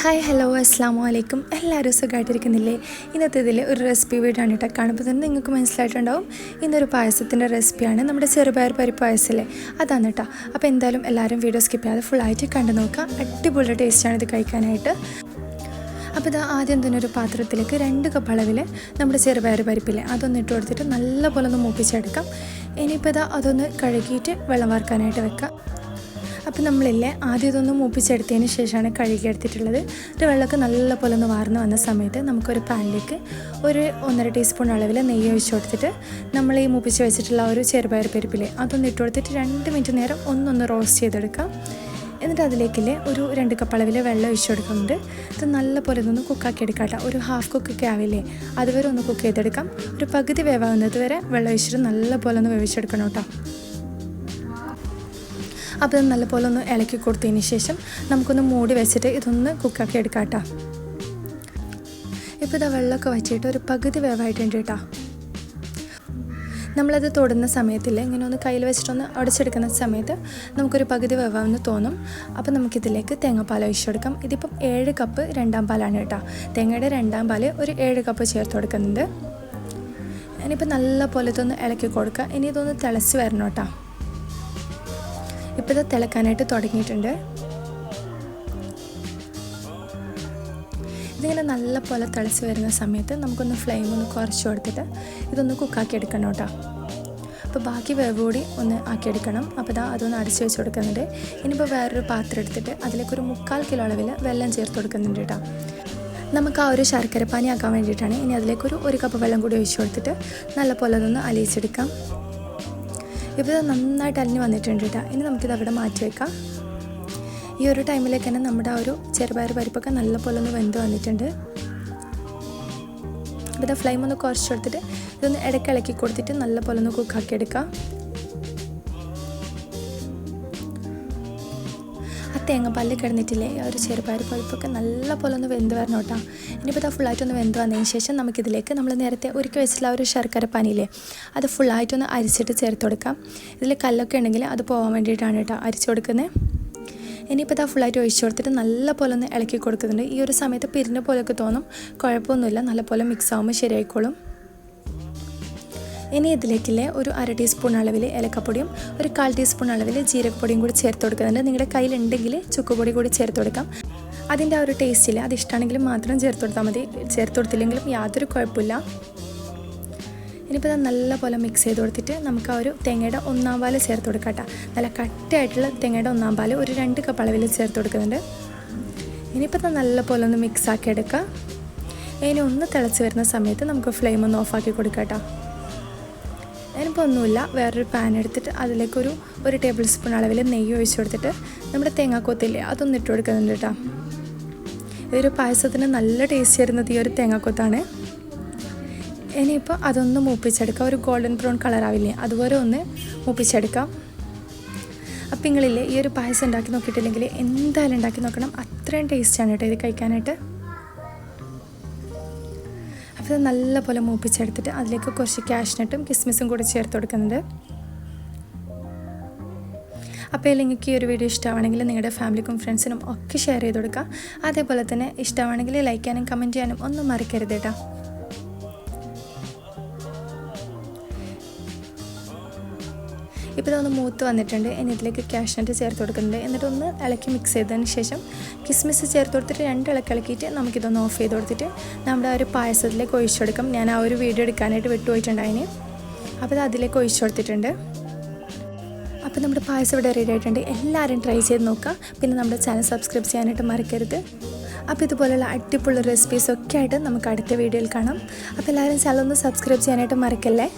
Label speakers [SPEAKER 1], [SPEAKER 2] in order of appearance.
[SPEAKER 1] Hi hello അസ്സാം വലൈക്കും എല്ലാവരും സുഖമായിട്ടിരിക്കുന്നില്ലേ ഇന്നത്തെ ഇതിൽ ഒരു റെസിപ്പി വീടാണ് കേട്ടോ കാണുമ്പോൾ തന്നെ നിങ്ങൾക്ക് മനസ്സിലായിട്ടുണ്ടാവും. ഇന്നൊരു പായസത്തിന്റെ റെസിപ്പിയാണ് നമ്മുടെ ചെറുപയർ പരിപ്പ് പായസമല്ലേ? അതാണ് കേട്ടോ. അപ്പോൾ എന്തായാലും എല്ലാവരും വീഡിയോ സ്കിപ്പ് ചെയ്യാതെ ഫുള്ളായിട്ട് കണ്ടു നോക്കുക. അടിപൊളി ടേസ്റ്റാണ് ഇത് കഴിക്കാനായിട്ട്. അപ്പോൾ ഇത് ആദ്യം തന്നെ ഒരു പാത്രത്തിലേക്ക് രണ്ട് കപ്പ് അളവിൽ നമ്മുടെ ചെറുപയർ പരിപ്പില്ലേ അതൊന്ന് ഇട്ട് കൊടുത്തിട്ട് നല്ലപോലെ ഒന്ന് മൂപ്പിച്ചെടുക്കാം. ഇനിയിപ്പോൾ ഇതാ അതൊന്ന് കഴുകിയിട്ട് വെള്ളം വാർക്കാനായിട്ട് വെക്കാം അപ്പോൾ നമ്മളില്ലേ ആദ്യം ഇതൊന്ന് മൂപ്പിച്ചെടുത്തതിന് ശേഷമാണ് കഴുകിയെടുത്തിട്ടുള്ളത്. ഒരു വെള്ളമൊക്കെ നല്ലപോലെ ഒന്ന് വാർന്നു വന്ന സമയത്ത് നമുക്കൊരു പാനിലേക്ക് ഒരു ഒന്നര ടീസ്പൂൺ അളവിൽ നെയ്യ് ഒഴിച്ചു കൊടുത്തിട്ട് നമ്മൾ ഈ മൂപ്പിച്ച് വെച്ചിട്ടുള്ള ഒരു ചെറുപയർ പരിപ്പില്ലേ അതൊന്ന് ഇട്ട് കൊടുത്തിട്ട് രണ്ട് മിനിറ്റ് നേരം ഒന്നൊന്ന് റോസ്റ്റ് ചെയ്തെടുക്കാം. എന്നിട്ട് അതിലേക്കില്ലേ ഒരു രണ്ട് കപ്പ് അളവിൽ വെള്ളം ഒഴിച്ച് കൊടുക്കുന്നുണ്ട്. ഇത് നല്ലപോലെ ഇതൊന്ന് കുക്കാക്കി എടുക്കാം കേട്ടോ ഒരു ഹാഫ് കുക്കൊക്കെ ആവില്ലേ? അതുവരെ ഒന്ന് കുക്ക് ചെയ്തെടുക്കാം. ഒരു പകുതി വേവാകുന്നത് വരെ വെള്ളം ഒഴിച്ചിട്ട് നല്ലപോലെ ഒന്ന് വേവിച്ചെടുക്കണം കേട്ടോ. അപ്പോൾ നല്ലപോലെ ഒന്ന് ഇളക്കി കൊടുത്തതിന് ശേഷം നമുക്കൊന്ന് മൂടി വെച്ചിട്ട് ഇതൊന്ന് കുക്കാക്കി എടുക്കാം കേട്ടോ. ഇപ്പോൾ ഇതാ വെള്ളമൊക്കെ വച്ചിട്ട് ഒരു പകുതി വേവായിട്ടുണ്ട് കേട്ടോ. നമ്മളത് തൊടുന്ന സമയത്തില്ല ഇങ്ങനെ ഒന്ന് കയ്യിൽ വെച്ചിട്ടൊന്ന് അടച്ചെടുക്കുന്ന സമയത്ത് നമുക്കൊരു പകുതി വേവാമെന്ന് തോന്നും. അപ്പോൾ നമുക്കിതിലേക്ക് തേങ്ങാപ്പാൽ ഒഴിച്ചെടുക്കാം ഇതിപ്പം ഏഴ് കപ്പ് രണ്ടാം പാലാണ് കേട്ടോ. തേങ്ങയുടെ രണ്ടാം പാൽ ഒരു ഏഴ് കപ്പ് ചേർത്ത് കൊടുക്കുന്നുണ്ട്. ഇനിയിപ്പോൾ നല്ല പോലെ ഇതൊന്ന് ഇളക്കി കൊടുക്കുക. ഇനി ഇതൊന്ന് തിളച്ച് വരണം കേട്ടോ. ഇപ്പോൾ ഇത് തിളക്കാനായിട്ട് തുടങ്ങിയിട്ടുണ്ട്. ഇതിങ്ങനെ നല്ല പോലെ തിളച്ച് വരുന്ന സമയത്ത് നമുക്കൊന്ന് ഫ്ലെയിം ഒന്ന് കുറച്ച് കൊടുത്തിട്ട് ഇതൊന്ന് കുക്കാക്കി എടുക്കണം കേട്ടോ. അപ്പോൾ ബാക്കി വേവ് കൂടി ഒന്ന് ആക്കിയെടുക്കണം അപ്പോൾ ഇതാ അതൊന്ന് അടിച്ച് വെച്ച് കൊടുക്കുന്നുണ്ട്. ഇനിയിപ്പോൾ വേറൊരു പാത്രം എടുത്തിട്ട് അതിലേക്ക് ഒരു മുക്കാൽ കിലോ അളവിൽ വെള്ളം ചേർത്ത് കൊടുക്കുന്നുണ്ട് കേട്ടോ. നമുക്ക് ആ ഒരു ശർക്കര പാനി ആക്കാൻ വേണ്ടിയിട്ടാണ്. ഇനി അതിലേക്കൊരു ഒരു കപ്പ് വെള്ളം കൂടി ഒഴിച്ച് കൊടുത്തിട്ട് നല്ല പോലെ അതൊന്ന് അലിയിച്ചെടുക്കാം. ഇപ്പോൾ ഇത് നന്നായിട്ട് അലിഞ്ഞ് വന്നിട്ടുണ്ട് കേട്ടോ ഇനി നമുക്കിത് അവിടെ മാറ്റി വയ്ക്കാം ഈ ഒരു ടൈമിലേക്ക് തന്നെ നമ്മുടെ ആ ഒരു ചെറുപയർ പരിപ്പൊക്കെ നല്ലപോലെ ഒന്ന് വെന്ത് വന്നിട്ടുണ്ട്. അപ്പോൾ ഫ്ലെയിം ഒന്ന് കുറച്ച് കൊടുത്തിട്ട് ഇതൊന്ന് ഇടയ്ക്ക് ഇളക്കി കൊടുത്തിട്ട് നല്ലപോലെ ഒന്ന് കുക്കാക്കി എടുക്കാം. ആ തേങ്ങാപ്പാലിൽ കിടന്നിട്ടില്ലേ? ആ ഒരു ചെറുപയർ പഴുപ്പൊക്കെ നല്ല പോലെ ഒന്ന് വെന്ത് വരണം കേട്ടോ. ഇനിയിപ്പോൾ ഇത് ഫുള്ളായിട്ടൊന്ന് വെന്ത് വന്നതിന് ശേഷം നമുക്കിതിലേക്ക് നമ്മൾ നേരത്തെ ഒരുക്കി വെച്ചിട്ടുള്ള ഒരു ശർക്കര പനിയില്ലേ അത് ഫുള്ളായിട്ടൊന്ന് അരിച്ചിട്ട് ചേർത്ത് കൊടുക്കാം. ഇതിൽ കല്ലൊക്കെ ഉണ്ടെങ്കിൽ അത് പോകാൻ വേണ്ടിയിട്ടാണ് കേട്ടോ അരിച്ചു കൊടുക്കുന്നത് ഇനിയിപ്പോൾ ഇതാ ഫുള്ളായിട്ട് ഒഴിച്ചു കൊടുത്തിട്ട് നല്ല പോലെ ഒന്ന് ഇളക്കി കൊടുക്കുന്നുണ്ട്. ഈ ഒരു സമയത്ത് പിരിഞ്ഞ പോലെയൊക്കെ തോന്നും. കുഴപ്പമൊന്നുമില്ല. നല്ല പോലെ മിക്സ് ആകുമ്പോൾ ശരിയായിക്കോളും. ഇനി ഇതിലേക്കില്ലേ ഒരു അര ടീസ്പൂൺ അളവിൽ ഏലക്കപ്പൊടിയും ഒരു കാൽ ടീസ്പൂൺ അളവിൽ ജീരകപ്പൊടിയും കൂടി ചേർത്ത് കൊടുക്കുന്നുണ്ട്. നിങ്ങളുടെ കയ്യിലുണ്ടെങ്കിൽ ചുക്കുപൊടി കൂടി ചേർത്ത് കൊടുക്കാം. അതിന്റെ ആ ഒരു ടേസ്റ്റിൽ അത് ഇഷ്ടമാണെങ്കിലും മാത്രം ചേർത്ത് കൊടുത്താൽ മതി. ചേർത്ത് കൊടുത്തില്ലെങ്കിലും യാതൊരു കുഴപ്പമില്ല. ഇനിയിപ്പോൾ അത് നല്ല പോലെ മിക്സ് ചെയ്ത് കൊടുത്തിട്ട് നമുക്ക് ആ ഒരു തേങ്ങയുടെ ഒന്നാം പാൽ ചേർത്ത് കൊടുക്കാം കേട്ടോ. നല്ല കട്ടയായിട്ടുള്ള തേങ്ങയുടെ ഒന്നാം പാൽ ഒരു രണ്ട് കപ്പ് അളവിൽ ചേർത്ത് കൊടുക്കുന്നുണ്ട്. ഇനിയിപ്പോൾ അത് നല്ല പോലെ ഒന്ന് മിക്സ് ആക്കി എടുക്കുക ഇനി ഒന്ന് തിളച്ച് വരുന്ന സമയത്ത് നമുക്ക് ഫ്ലെയിം ഒന്ന് ഓഫാക്കി കൊടുക്കാം കേട്ടോ. അതിനിപ്പോൾ ഒന്നുമില്ല വേറൊരു പാൻ എടുത്തിട്ട് അതിലേക്കൊരു ഒരു ടേബിൾ സ്പൂൺ അളവിൽ നെയ്യ് ഒഴിച്ചു കൊടുത്തിട്ട് നമ്മുടെ തേങ്ങാക്കൊത്തില്ലേ അതൊന്നും ഇട്ട് കൊടുക്കുന്നുണ്ട് കേട്ടോ ഇതൊരു പായസത്തിന് നല്ല ടേസ്റ്റ് വരുന്നത് ഈ ഒരു തേങ്ങാക്കൊത്താണ്. ഇനിയിപ്പോൾ അതൊന്ന് മൂപ്പിച്ചെടുക്കാം. ഒരു ഗോൾഡൻ ബ്രൗൺ കളറാവില്ലേ അതുപോലെ ഒന്ന് മൂപ്പിച്ചെടുക്കാം. അപ്പം നിങ്ങളില്ലേ ഈ ഒരു പായസം ഉണ്ടാക്കി നോക്കിയിട്ടില്ലെങ്കിൽ എന്തായാലും ഉണ്ടാക്കി നോക്കണം. അത്രയും ടേസ്റ്റാണ് കേട്ടോ ഇത് കഴിക്കാനായിട്ട്. ഇത് നല്ലപോലെ മൂപ്പിച്ചെടുത്തിട്ട് അതിലേക്ക് കുറച്ച് കാഷ്നട്ടും കിസ്മിസും കൂടി ചേർത്ത് കൊടുക്കുന്നുണ്ട്. അപ്പോൾ നിങ്ങൾക്ക് ഈ ഒരു വീഡിയോ ഇഷ്ടമാണെങ്കിൽ നിങ്ങളുടെ ഫാമിലിക്കും ഫ്രണ്ട്സിനും ഒക്കെ ഷെയർ ചെയ്ത് കൊടുക്കുക. അതേപോലെ തന്നെ ഇഷ്ടമാണെങ്കിൽ ലൈക്ക് ചെയ്യാനും കമന്റ് ചെയ്യാനും ഒന്നും മറക്കരുത് കേട്ടോ. ഇപ്പോൾ ഇതൊന്ന് മൂത്ത് വന്നിട്ടുണ്ട്. ഇനി ഇതിലേക്ക് കാഷ്നട്ട് ചേർത്ത് കൊടുക്കുന്നുണ്ട്. എന്നിട്ട് ഒന്ന് ഇളക്കി മിക്സ് ചെയ്തതിന് ശേഷം കിസ്മിസ് ചേർത്ത് കൊടുത്തിട്ട് രണ്ട് ഇളക്കി ഇളക്കിയിട്ട് നമുക്കിതൊന്ന് ഓഫ് ചെയ്ത് കൊടുത്തിട്ട് നമ്മുടെ ആ ഒരു പായസത്തിലേക്ക് ഒഴിച്ചു കൊടുക്കും. ഞാൻ ആ ഒരു വീഡിയോ എടുക്കാനായിട്ട് വിട്ടുപോയിട്ടുണ്ടായിന് അപ്പോൾ അത് അതിലേക്ക് ഒഴിച്ചു കൊടുത്തിട്ടുണ്ട്. അപ്പോൾ നമ്മുടെ പായസം ഇവിടെ റെഡി ആയിട്ടുണ്ട്. എല്ലാവരും ട്രൈ ചെയ്ത് നോക്കുക. പിന്നെ നമ്മുടെ ചാനൽ സബ്സ്ക്രൈബ് ചെയ്യാനായിട്ട് മറക്കരുത്. അപ്പോൾ ഇതുപോലെയുള്ള അടിപൊളി റെസിപ്പീസ് ഒക്കെ ആയിട്ട് നമുക്ക് അടുത്ത വീഡിയോയിൽ കാണാം. അപ്പോൾ എല്ലാവരും ചാനൽ ഒന്ന് സബ്സ്ക്രൈബ് ചെയ്യാനായിട്ട് മറക്കല്ലേ?